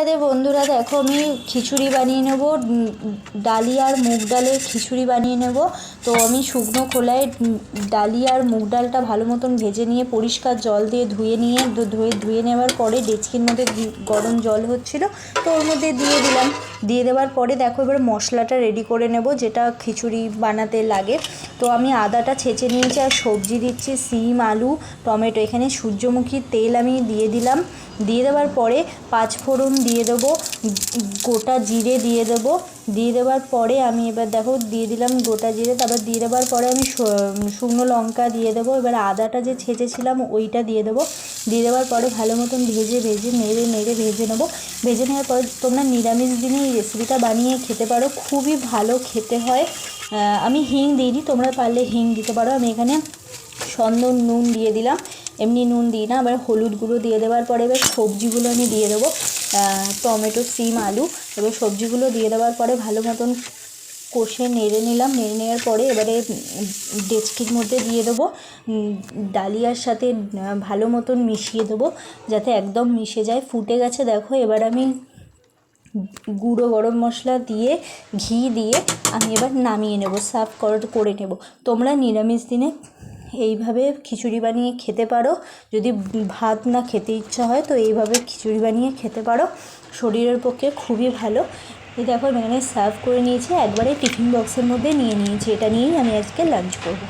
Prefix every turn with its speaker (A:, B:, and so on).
A: রাধে বন্ধুরা দেখো আমি খিচুড়ি বানিয়ে নেব উম, ডালি আর মুগ ডালের খিচুড়ি বানিয়ে নেব। তো আমি শুকনো খোলায় উম, ডালি আর মুগ ডালটা ভালো মতন ভেজে নিয়ে পরিষ্কার জল দিয়ে ধুয়ে নিয়ে ধুয়ে ধুয়ে নেওয়ার পরে ডেচকির মধ্যে গরম জল হচ্ছিল তো ওর মধ্যে দিয়ে দিলাম। দিয়ে দেওয়ার পরে দেখো এবার মশলাটা রেডি করে নেব যেটা খিচুড়ি বানাতে লাগে। তো আমি আদাটা ছেঁচে নিয়েছি আর সবজি দিচ্ছি সিম আলু টমেটো এখানে সূর্যমুখীর তেল আমি দিয়ে দিলাম। দিয়ে দেওয়ার পরে পাঁচ ফোড়ন দিয়ে দেবো, গোটা জিরে দিয়ে দেবো। দিয়ে দেওয়ার পরে আমি এবার দেখো দিয়ে দিলাম গোটা জিরে, তারপর দিয়ে দেওয়ার পরে আমি শুকনো লঙ্কা দিয়ে দেবো। এবার আদাটা যে ছেঁচেছিলাম ওইটা দিয়ে দেবো। দিয়ে দেওয়ার পরে ভালো মতন ভেজে ভেজে, নেড়ে নেড়ে ভেজে নেব। ভেজে নেওয়ার পরে তোমরা নিরামিষ দিনে এই রেসিপিটা বানিয়ে খেতে পারো। খুবই ভালো খেতে হয়। আমি হিং দিইনি, তোমরা পারলে হিং দিতে পারো। আমি এখানে সন্দন নুন দিয়ে দিলাম। এমনি নুন দিই না আবার হলুদ গুঁড়ো দিয়ে দেওয়ার পরে এবার সবজিগুলো আমি দিয়ে দেবো। টমেটো, সিম, আলু, এবার সবজিগুলো দিয়ে দেওয়ার পরে ভালো মতন কষে নেড়ে নিলাম। নেড়ে নেওয়ার পরে এবারে ডেচকির মধ্যে দিয়ে দেবো। ডালিয়ার সাথে ভালো মতন মিশিয়ে দেবো যাতে একদম মিশে যায়। ফুটে গেছে দেখো, এবার আমি গুঁড়ো গরম মশলা দিয়ে, ঘি দিয়ে আমি এবার নামিয়ে নেব, সার্ভ করে নেব। তোমরা নিরামিষ দিনে এইভাবে খিচুড়ি বানিয়ে খেতে পারো। যদি ভাত না খেতে ইচ্ছা হয়, তো এইভাবে খিচুড়ি বানিয়ে খেতে পারো। শরীরের পক্ষে খুবই ভালো। এই দেখো আমি এখানে সার্ভ করে নিয়েছি। একবারে টিফিন বক্সের মধ্যে নিয়ে নিয়েছি। এটা নিয়েই আমি আজকে লাঞ্চ করব।